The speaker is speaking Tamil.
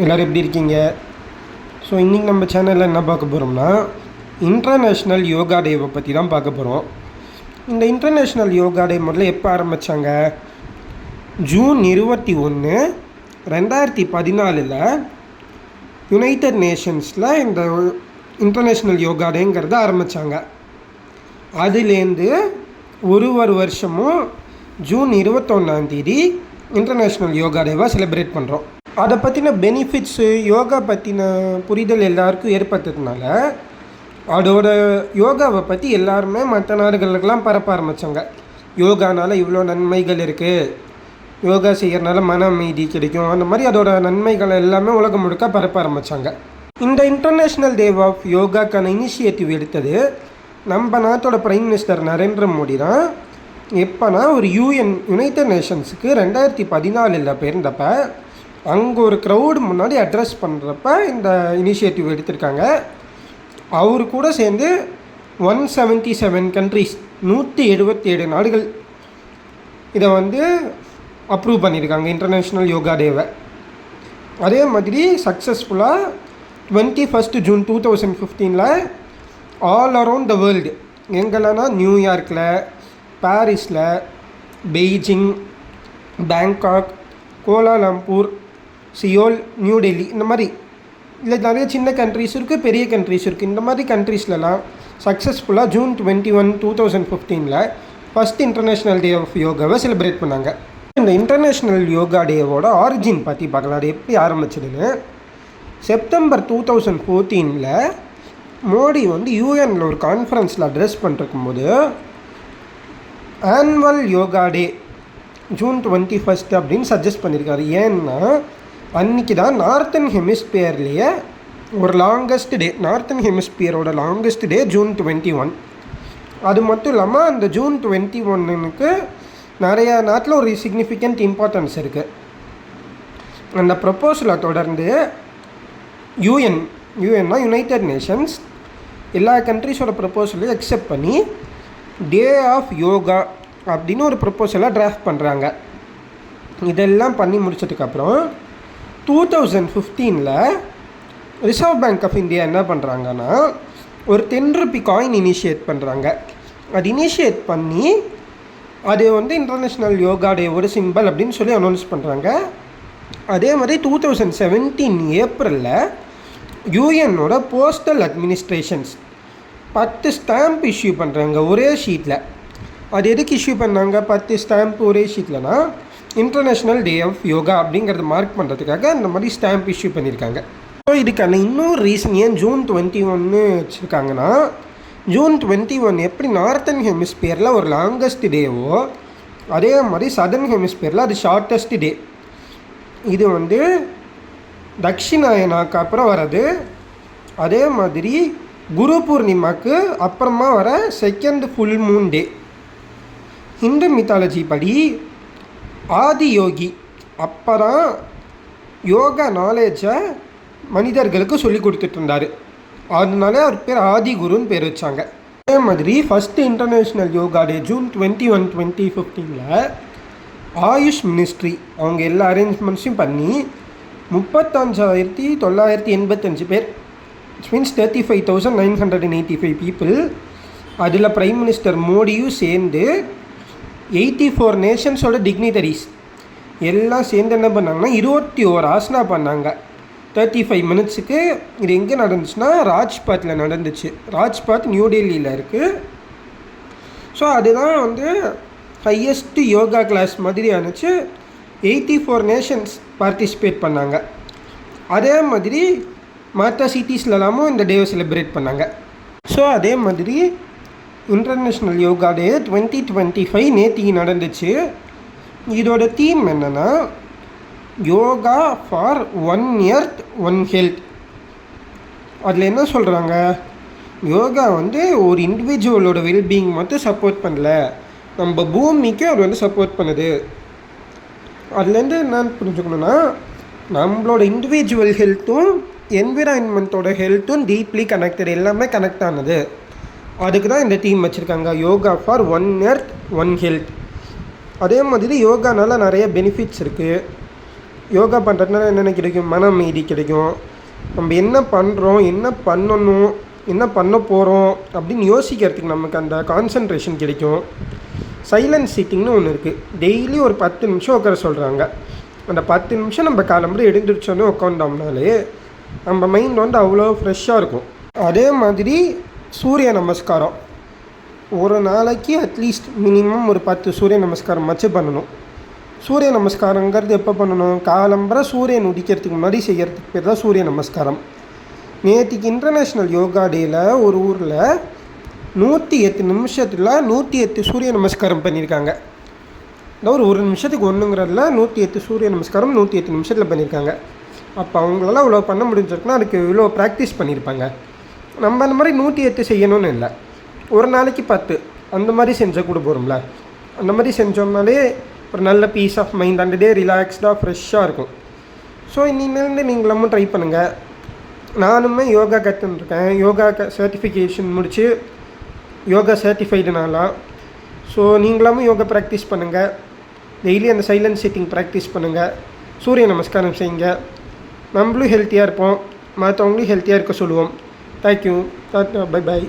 எல்லோரும் எப்படி இருக்கீங்க? ஸோ இன்றைக்கி நம்ம சேனலில் என்ன பார்க்க போகிறோம்னா இன்டர்நேஷ்னல் யோகா டேவை பற்றி தான் பார்க்க போகிறோம் இந்த இன்டர்நேஷ்னல் யோகா டே முதல்ல எப்போ ஆரம்பித்தாங்க ஜூன் இருபத்தி ஒன்று ரெண்டாயிரத்தி பதினாலில் யுனைடெட் நேஷன்ஸில் இந்த இன்டர்நேஷ்னல் யோகா டேங்கிறத ஆரம்பித்தாங்க அதுலேருந்து ஒரு ஒரு வருஷமும் ஜூன் இருபத்தொன்னாந்தேதி இன்டர்நேஷ்னல் யோகா டேவாக செலிப்ரேட் பண்ணுறோம் அதை பற்றின பெனிஃபிட்ஸு யோகா பற்றின புரிதல் எல்லாருக்கும் ஏற்பட்டதுனால அதோட யோகாவை பற்றி எல்லாருமே மற்ற நாடுகளுக்கெல்லாம் பரப்ப ஆரம்பித்தாங்க யோகானால் இவ்வளோ நன்மைகள் இருக்குது யோகா செய்கிறனால மன அமைதி கிடைக்கும். அந்த மாதிரி அதோட நன்மைகள் எல்லாமே உலகம் முழுக்க பரப்ப ஆரம்பித்தாங்க இந்த இன்டர்நேஷ்னல் டே ஆஃப் யோகாக்கான இனிஷியேட்டிவ் எடுத்தது நம்ம நாட்டோட பிரைம் மினிஸ்டர் நரேந்திர மோடி தான். எப்போனா ஒரு யூஎன் யுனைடெட் நேஷன்ஸுக்கு ரெண்டாயிரத்தி பதினாலில் பிறந்தப்போ அங்கே ஒரு க்ரௌடு முன்னாடி அட்ரஸ் பண்ணுறப்ப இந்த இனிஷியேட்டிவ் எடுத்திருக்காங்க. அவர் கூட சேர்ந்து ஒன் செவன்ட்டி செவன் கண்ட்ரிஸ் நூற்றி எழுபத்தி ஏழு நாடுகள் இதை வந்து அப்ரூவ் பண்ணியிருக்காங்க இன்டர்நேஷ்னல் யோகா டேவை அதே மாதிரி சக்ஸஸ்ஃபுல்லாக twenty first June two thousand ஃபிஃப்டீனில் all around the world எங்கெல்லாம்னா நியூயார்க்கில் பாரிஸில் Beijing Bangkok Kuala Lumpur Seoul New Delhi இந்த மாதிரி. இல்லை நிறைய சின்ன கண்ட்ரிஸ் இருக்குது பெரிய கண்ட்ரிஸ் இருக்குது இந்த மாதிரி கண்ட்ரீஸ்லலாம் சக்ஸஸ்ஃபுல்லாக June twenty one two thousand ஃபிஃப்டீனில் first international day of யோகாவை செலிப்ரேட் பண்ணாங்க. இந்த இன்டர்நேஷ்னல் யோகா டேவோட ஆரிஜின் பற்றி பார்க்கலாம். அது எப்படி ஆரம்பிச்சதுன்னு செப்டம்பர் டூ தௌசண்ட் ஃபோர்டீனில் மோடி வந்து யூஎனில் ஒரு கான்ஃபரன்ஸில் address பண்ணிருக்கும்போது annual yoga day June twenty first அப்படின்னு சஜஸ்ட் பண்ணியிருக்காரு ஏன்னா அன்றைக்கி தான் நார்த்தன் ஹெமிஸ்பியர்லேயே ஒரு longest day northern ஹெமிஸ்பியரோட longest day June twenty one அது மட்டும் இல்லாமல் அந்த ஜூன் டுவெண்ட்டி ஒன்னுக்கு நிறையா நாட்டில் ஒரு சிக்னிஃபிகண்ட் இம்பார்ட்டன்ஸ் இருக்குது அந்த ப்ரப்போசலை தொடர்ந்து யூஎன் யூஎன்னா யுனைடெட் நேஷன்ஸ் எல்லா கண்ட்ரிஸோட ப்ரப்போசலையும் அக்செப்ட் பண்ணி டே ஆஃப் யோகா அப்படின்னு ஒரு ப்ரப்போசலாக ட்ராஃப்ட் பண்ணுறாங்க இதெல்லாம் பண்ணி முடிச்சதுக்கப்புறம் டூ தௌசண்ட் ஃபிஃப்டீனில் ரிசர்வ் பேங்க் ஆஃப் இந்தியா என்ன பண்ணுறாங்கன்னா ஒரு டென் ருபி காயின் இனிஷியேட் பண்ணுறாங்க அது இனிஷியேட் பண்ணி அது வந்து இன்டர்நேஷ்னல் யோகா ஒரு சிம்பிள் அப்படின்னு சொல்லி அனௌன்ஸ் பண்ணுறாங்க அதே மாதிரி டூ தௌசண்ட் செவன்டீன் ஏப்ரலில் யூஎன்னோட போஸ்டல் அட்மினிஸ்ட்ரேஷன்ஸ் பத்து ஸ்டாம்ப் இஷ்யூ பண்ணுறாங்க ஒரே ஷீட்டில் அது எதுக்கு இஷ்யூ பண்ணாங்க? பத்து ஸ்டாம்ப் ஒரே ஷீட்லனா இன்டர்நேஷ்னல் டே ஆஃப் யோகா அப்படிங்கிறத மார்க் பண்ணுறதுக்காக அந்த மாதிரி ஸ்டாம்ப் இஷ்யூ பண்ணியிருக்காங்க. ஸோ இதுக்கான இன்னொரு ரீசன் ஏன் ஜூன் டுவெண்ட்டி ஒன்று வச்சுருக்காங்கன்னா ஜூன் டுவெண்ட்டி ஒன் எப்படி நார்த்தன் ஹெமிஸ்பியரில் ஒரு லாங்கஸ்ட் டேவோ அதே மாதிரி சதர்ன் ஹெமிஸ்பியரில் அது ஷார்ட்டஸ்ட் டே இது வந்து தக்ஷிணாயனாக்கு அப்புறம் வர்றது அதே மாதிரி குரு பூர்ணிமாக்கு அப்புறமா வர second full moon day Hindu mythology படி ஆதி யோகி அப்போ தான் யோகா நாலேஜை மனிதர்களுக்கு சொல்லி கொடுத்துட்டு இருந்தார் அதனால அவர் பேர் ஆதி குருன்னு பேர் வச்சாங்க. அதே மாதிரி first international yoga day June twenty one twenty ஃபிஃப்டீனில் AYUSH ministry அவங்க எல்லா அரேஞ்ச்மெண்ட்ஸையும் பண்ணி முப்பத்தஞ்சாயிரத்தி தொள்ளாயிரத்தி எண்பத்தஞ்சு பேர் it's means thirty five thousand nine hundred and eighty five people அதில் ப்ரைம் மினிஸ்டர் மோடியும் சேர்ந்து எயிட்டி ஃபோர் நேஷன்ஸோட டிக்னிட்டரிஸ் எல்லாம் சேர்ந்து என்ன பண்ணாங்கன்னா இருபத்தி ஓர் ஆசனா பண்ணாங்க. தேர்ட்டி ஃபைவ் மினிட்ஸுக்கு இது எங்கே நடந்துச்சுன்னா ராஜ்பாத்தில் நடந்துச்சு. ராஜ்பாத் நியூ டெல்லியில் இருக்குது ஸோ அதுதான் வந்து ஹையஸ்ட்டு யோகா கிளாஸ் மாதிரி ஆனிச்சு. எயிட்டி ஃபோர் நேஷன்ஸ் பார்ட்டிசிபேட் பண்ணாங்க. அதே மாதிரி மற்ற சிட்டிஸ்லலாமும் இந்த டேவை செலிப்ரேட் பண்ணாங்க. ஸோ அதே மாதிரி international yoga day twenty twenty five நேத்திக்கு நடந்துச்சு. இதோட தீம் என்னென்னா yoga for one earth one health அதில் என்ன சொல்கிறாங்க யோகா வந்து ஒரு இண்டிவிஜுவலோட வெல்பீயிங் மட்டும் சப்போர்ட் பண்ணல. நம்ம பூமிக்கு அவர் வந்து சப்போர்ட் பண்ணுது. அதுலேருந்து என்னன்னு புரிஞ்சுக்கணுன்னா நம்மளோட இண்டிவிஜுவல் ஹெல்த்தும் என்விரான்மெண்ட்டோட ஹெல்த்தும் டீப்லி கனெக்டட் எல்லாமே கனெக்ட் ஆனது. அதுக்கு தான் இந்த டீம் வச்சுருக்காங்க. Yoga for one earth one health அதே மாதிரி யோகானால நிறைய பெனிஃபிட்ஸ் இருக்குது யோகா பண்ணுறதுனால என்னென்ன கிடைக்கும்? மன அமைதி கிடைக்கும். நம்ம என்ன பண்ணுறோம் என்ன பண்ணணும் என்ன பண்ண போகிறோம் அப்படின்னு யோசிக்கிறதுக்கு நமக்கு அந்த கான்சன்ட்ரேஷன் கிடைக்கும். சைலண்ட் சீட்டிங்னு ஒன்று இருக்குது டெய்லி ஒரு பத்து நிமிஷம் உட்கார சொல்கிறாங்க அந்த பத்து நிமிஷம் நம்ம காலம்புற எழுந்திரிச்சோன்னே உட்காந்தோம்னாலே நம்ம மைண்ட் வந்து அவ்வளோ ஃப்ரெஷ்ஷாக இருக்கும். அதே மாதிரி சூரிய நமஸ்காரம். ஒரு நாளைக்கு அட்லீஸ்ட் மினிமம் ஒரு பத்து சூரிய நமஸ்காரம் வச்சு பண்ணணும். சூரிய நமஸ்காரங்கிறது எப்போ பண்ணணும்? காலம்பர சூரியன் உதிக்கிறதுக்கு முன்னாடி செய்கிறதுக்கு பேர் தான் சூரிய நமஸ்காரம். நேற்றுக்கு இன்டர்நேஷ்னல் யோகா டேயில் ஒரு ஊரில் நூற்றி எட்டு நிமிஷத்தில் நூற்றி எட்டு சூரிய நமஸ்காரம் பண்ணியிருக்காங்க இந்த ஒரு ஒரு நிமிஷத்துக்கு ஒன்றுங்கிறதுல நூற்றி எட்டு சூரிய நமஸ்காரம் நூற்றி எட்டு நிமிஷத்தில் பண்ணியிருக்காங்க அப்போ அவங்களால இவ்வளோ பண்ண முடிஞ்சிருக்குன்னா அதுக்கு இவ்வளோ ப்ராக்டிஸ் பண்ணியிருப்பாங்க நம்ம அந்த மாதிரி நூற்றி எட்டு செய்யணும்னு இல்லை. ஒரு நாளைக்கு பத்து. அந்த மாதிரி செஞ்சால் கூட போகிறோம்ல அந்த மாதிரி செஞ்சோம்னாலே ஒரு நல்ல பீஸ் ஆஃப் மைண்ட் அந்த டே ரிலாக்ஸ்டாக ஃப்ரெஷ்ஷாக இருக்கும். ஸோ இனிமேலேருந்து நீங்களும் ட்ரை பண்ணுங்கள் நானுமே யோகா கற்றுருக்கேன் யோகா க சர்டிஃபிகேஷன் முடித்து யோகா சர்டிஃபைடுனாலாம் ஸோ நீங்களாமும் யோகா ப்ராக்டிஸ் பண்ணுங்கள் டெய்லி அந்த சைலன்ஸ் சிட்டிங் ப்ராக்டிஸ் பண்ணுங்கள் சூரிய நமஸ்காரம் செய்யுங்க. நம்மளும் ஹெல்த்தியாக இருப்போம். மற்றவங்களையும் ஹெல்த்தியாக இருக்க சொல்லுவோம். Thank you tata bye by